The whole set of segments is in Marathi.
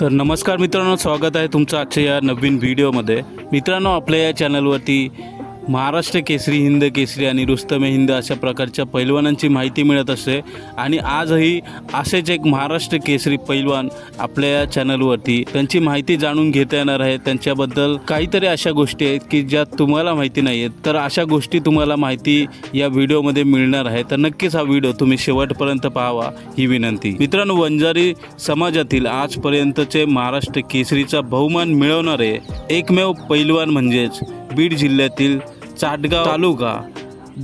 तर नमस्कार मित्रांनो स्वागत आहे तुमचं आजच्या या नवीन व्हिडिओमध्ये. मित्रांनो आपल्या या चॅनलवरती महाराष्ट्र केसरी हिंद केसरी आणि रुस्तमे हिंद अशा प्रकारच्या पैलवानांची माहिती मिळत असते. आणि आजही असेच एक महाराष्ट्र केसरी पैलवान आपल्या या चॅनलवरती त्यांची माहिती जाणून घेता येणार आहे. त्यांच्याबद्दल काहीतरी अशा गोष्टी आहेत की ज्या तुम्हाला माहिती नाही आहेत. तर अशा गोष्टी तुम्हाला माहिती या व्हिडिओमध्ये मिळणार आहे. तर नक्कीच हा व्हिडिओ तुम्ही शेवटपर्यंत पाहावा ही विनंती. मित्रांनो वंजारी समाजातील आजपर्यंतचे महाराष्ट्र केसरीचा बहुमान मिळवणारे एकमेव पैलवान म्हणजेच बीड जिल्ह्यातील चाटगाव तालुका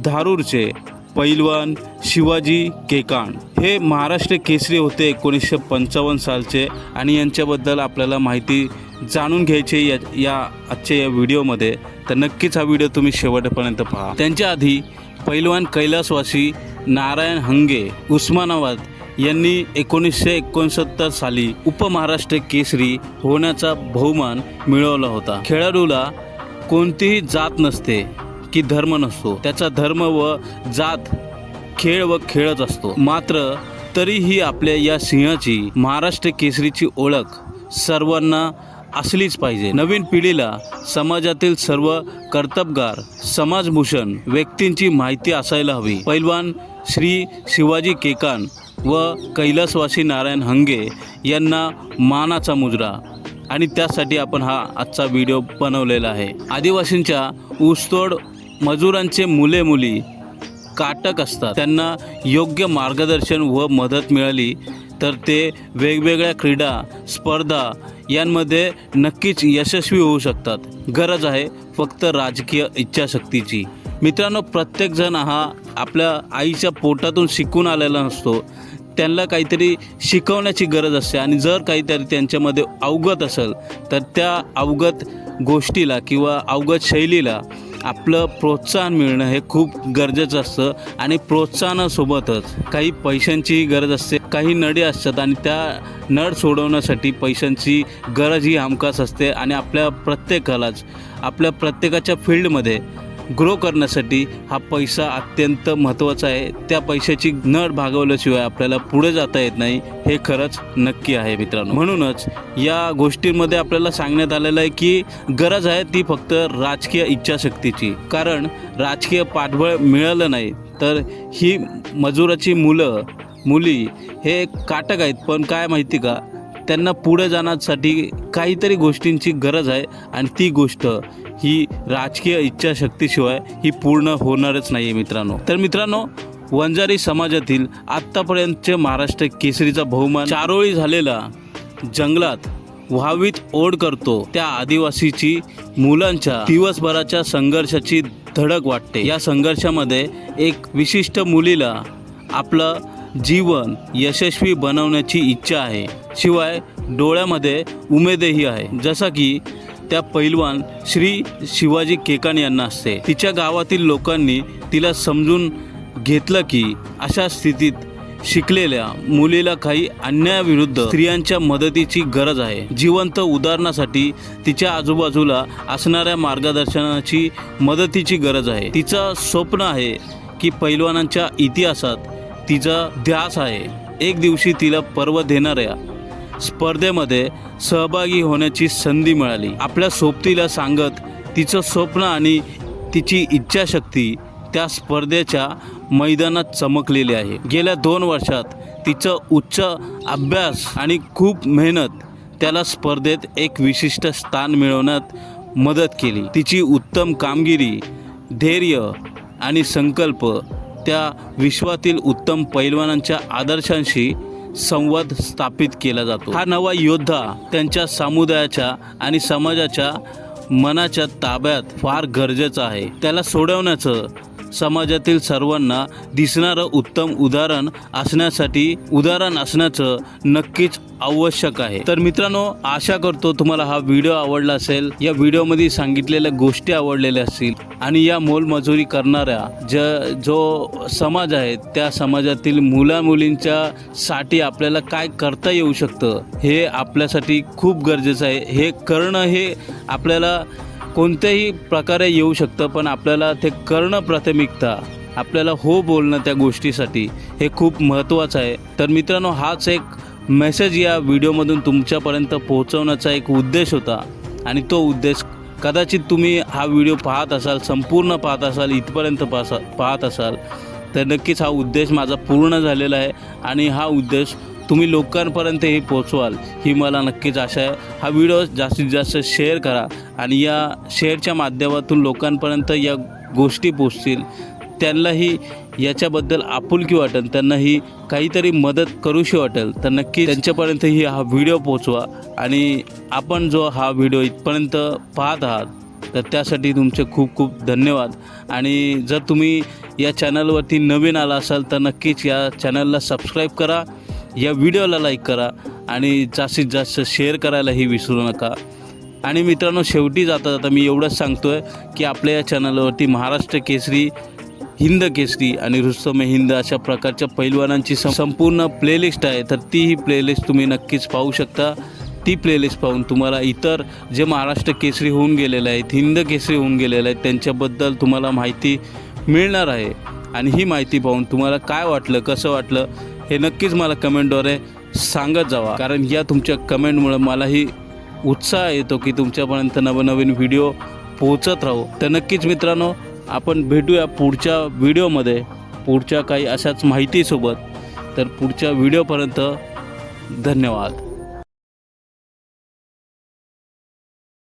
धारूरचे पैलवान शिवाजी केकाण हे महाराष्ट्र केसरी होते एकोणीसशे पंचावन्न सालचे आणि यांच्याबद्दल आपल्याला माहिती जाणून घ्यायची या या आजच्या या व्हिडिओमध्ये. तर नक्कीच हा व्हिडिओ तुम्ही शेवटपर्यंत पहा. त्यांच्या आधी पैलवान कैलासवासी नारायण हंगे उस्मानाबाद यांनी एकोणीसशे एकोणसत्तर साली उपमहाराष्ट्र केसरी होण्याचा बहुमान मिळवला होता. खेळाडूला कोणतीही जात नसते की धर्म नसतो. त्याचा धर्म व जात खेळ व खेळच असतो. मात्र तरीही आपल्या या सिंहाची महाराष्ट्र केसरीची ओळख सर्वांना असलीच पाहिजे. नवीन पिढीला समाजातील सर्व कर्तबगार समाजभूषण व्यक्तींची माहिती असायला हवी. पैलवान श्री शिवाजी केकान व कैलासवासी नारायण हंगे यांना मानाचा मुजरा. आणि त्यासाठी आपण हा आजचा व्हिडिओ बनवलेला आहे. आदिवासींच्या ऊसतोड मजुरांचे मुले मुली काटक असतात. त्यांना योग्य मार्गदर्शन व मदत मिळाली तर ते वेगवेगळ्या क्रीडा स्पर्धा यांमध्ये नक्कीच यशस्वी होऊ शकतात. गरज आहे फक्त राजकीय इच्छाशक्तीची. मित्रांनो प्रत्येकजण हा आपल्या आईच्या पोटातून शिकून आलेला नसतो. त्यांना काहीतरी शिकवण्याची गरज असते आणि जर काहीतरी त्यांच्यामध्ये अवगत असेल तर त्या अवगत गोष्टीला किंवा अवगत शैलीला आपलं प्रोत्साहन मिळणं हे खूप गरजेचं असतं. आणि प्रोत्साहनासोबतच काही पैशांचीही गरज असते काही नडी असतात आणि त्या नड सोडवण्यासाठी पैशांची गरज ही हमखास असते. आणि आपल्या प्रत्येकालाच आपल्या प्रत्येकाच्या फील्डमध्ये ग्रो करण्यासाठी हा पैसा अत्यंत महत्त्वाचा आहे. त्या पैशाची नड भागवल्याशिवाय आपल्याला पुढे जाता येत नाही हे खरंच नक्की आहे मित्रांनो. म्हणूनच या गोष्टींमध्ये आपल्याला सांगण्यात आलेलं आहे की गरज आहे ती फक्त राजकीय इच्छाशक्तीची. कारण राजकीय पाठबळ मिळालं नाही तर ही मजुराची मुलं मुली हे काटक आहेत. पण काय माहिती का त्यांना पुढे जाण्यासाठी काहीतरी गोष्टींची गरज आहे आणि ती गोष्ट ही राजकीय इच्छाशक्तीशिवाय ही पूर्ण होणारच नाही आहे मित्रांनो. तर मित्रांनो वंजारी समाजातील आत्तापर्यंतचे महाराष्ट्र केसरीचा बहुमान चारोळी झालेला जंगलात व्हावीत ओढ करतो. त्या आदिवासीची मुलांच्या दिवसभराच्या संघर्षाची धडक वाटते. या संघर्षामध्ये एक विशिष्ट मुलीला आपलं जीवन यशस्वी बनवण्याची इच्छा आहे. शिवाय डोळ्यामध्ये उमेदही आहे. जसा की त्या पैलवान श्री शिवाजी केकान यांना असते. तिच्या गावातील लोकांनी तिला समजून घेतलं की अशा स्थितीत शिकलेल्या मुलीला काही अन्यायाविरुद्ध स्त्रियांच्या मदतीची गरज आहे. जिवंत उदाहरणासाठी तिच्या आजूबाजूला असणाऱ्या मार्गदर्शनाची मदतीची गरज आहे. तिचं स्वप्न आहे की पैलवानांच्या इतिहासात तिचा ध्यास आहे. एक दिवशी तिला पर्व देणाऱ्या स्पर्धेमध्ये सहभागी होण्याची संधी मिळाली. आपल्या सोबतीला सांगत तिचं स्वप्न आणि तिची इच्छाशक्ती त्या स्पर्धेच्या मैदानात चमकलेली आहे. गेल्या दोन वर्षात तिचं उच्च अभ्यास आणि खूप मेहनत त्याला स्पर्धेत एक विशिष्ट स्थान मिळवण्यात मदत केली. तिची उत्तम कामगिरी धैर्य आणि संकल्प त्या विश्वातील उत्तम पैलवानांच्या आदर्शांशी संवाद स्थापित केला जातो. हा नवा योद्धा त्यांच्या समुदायाच्या आणि समाजाच्या मनाच्या ताब्यात फार गरजेचं आहे. त्याला सोडवण्याचं समाजातील सर्वांना दिसणारं उत्तम उदाहरण असण्यासाठी उदाहरण असण्याचं नक्कीच आवश्यक आहे. तर मित्रांनो आशा करतो तुम्हाला हा व्हिडिओ आवडला असेल. या व्हिडिओमध्ये सांगितलेल्या गोष्टी आवडलेल्या असतील. आणि या मोलमजुरी करणाऱ्या ज जो समाज आहे त्या समाजातील मुला मुलींच्या साठी आपल्याला काय करता येऊ शकतं हे आपल्यासाठी खूप गरजेचं आहे. हे करणं हे आपल्याला कोणत्याही प्रकारे येऊ शकतं पण आपल्याला ते करणं प्राथमिकता आपल्याला हो बोलणं त्या गोष्टीसाठी हे खूप महत्त्वाचं आहे. तर मित्रांनो हाच एक मेसेज या व्हिडिओमधून तुमच्यापर्यंत पोहोचवण्याचा एक उद्देश होता. आणि तो उद्देश कदाचित तुम्ही हा व्हिडिओ पाहत असाल संपूर्ण पाहत असाल इथपर्यंत पाहत असाल तर नक्कीच हा उद्देश माझा पूर्ण झालेला आहे. आणि हा उद्देश तुम्ही लोकांपर्यंतही पोचवाल ही मला नक्कीच आशा आहे. हा व्हिडिओ जास्तीत जास्त शेअर करा आणि या शेअरच्या माध्यमातून लोकांपर्यंत या गोष्टी पोचतील त्यांनाही याच्याबद्दल आपुलकी वाटेल त्यांनाही काहीतरी मदत करूशी वाटेल. तर नक्की त्यांच्यापर्यंतही हा व्हिडिओ पोचवा आणि आपण जो हा व्हिडिओ इथपर्यंत पाहत आहात तर त्यासाठी तुमचे खूप खूप धन्यवाद. आणि जर तुम्ही या चॅनलवरती नवीन आला असाल तर नक्कीच या चॅनलला सबस्क्राईब करा. या व्हिडिओला लाईक करा आणि जास्तीत जास्त शेअर करायलाही विसरू नका. आणि मित्रांनो शेवटी जाता जाता मी एवढंच सांगतो आहे की आपल्या या चॅनलवरती महाराष्ट्र केसरी हिंद केसरी आणि रुस्तम हिंद अशा प्रकारच्या पैलवानांची संपूर्ण प्लेलिस्ट आहे. तर ती ही प्लेलिस्ट तुम्ही नक्कीच पाहू शकता. ती प्लेलिस्ट पाहून तुम्हाला इतर जे महाराष्ट्र केसरी होऊन गेलेले आहेत हिंद केसरी होऊन गेलेले आहेत त्यांच्याबद्दल तुम्हाला माहिती मिळणार आहे. आणि ही माहिती पाहून तुम्हाला काय वाटलं कसं वाटलं हे नक्कीच मला कमेंटद्वारे सांगत जावा. कारण या तुमच्या कमेंटमुळं मलाही उत्साह येतो की तुमच्यापर्यंत नवनवीन व्हिडिओ पोहोचत राहू. तर नक्कीच मित्रांनो आपण भेटूया पुढच्या व्हिडिओमध्ये. पुढच्या काही अशाच माहितीसोबत. तर पुढच्या व्हिडिओपर्यंत धन्यवाद.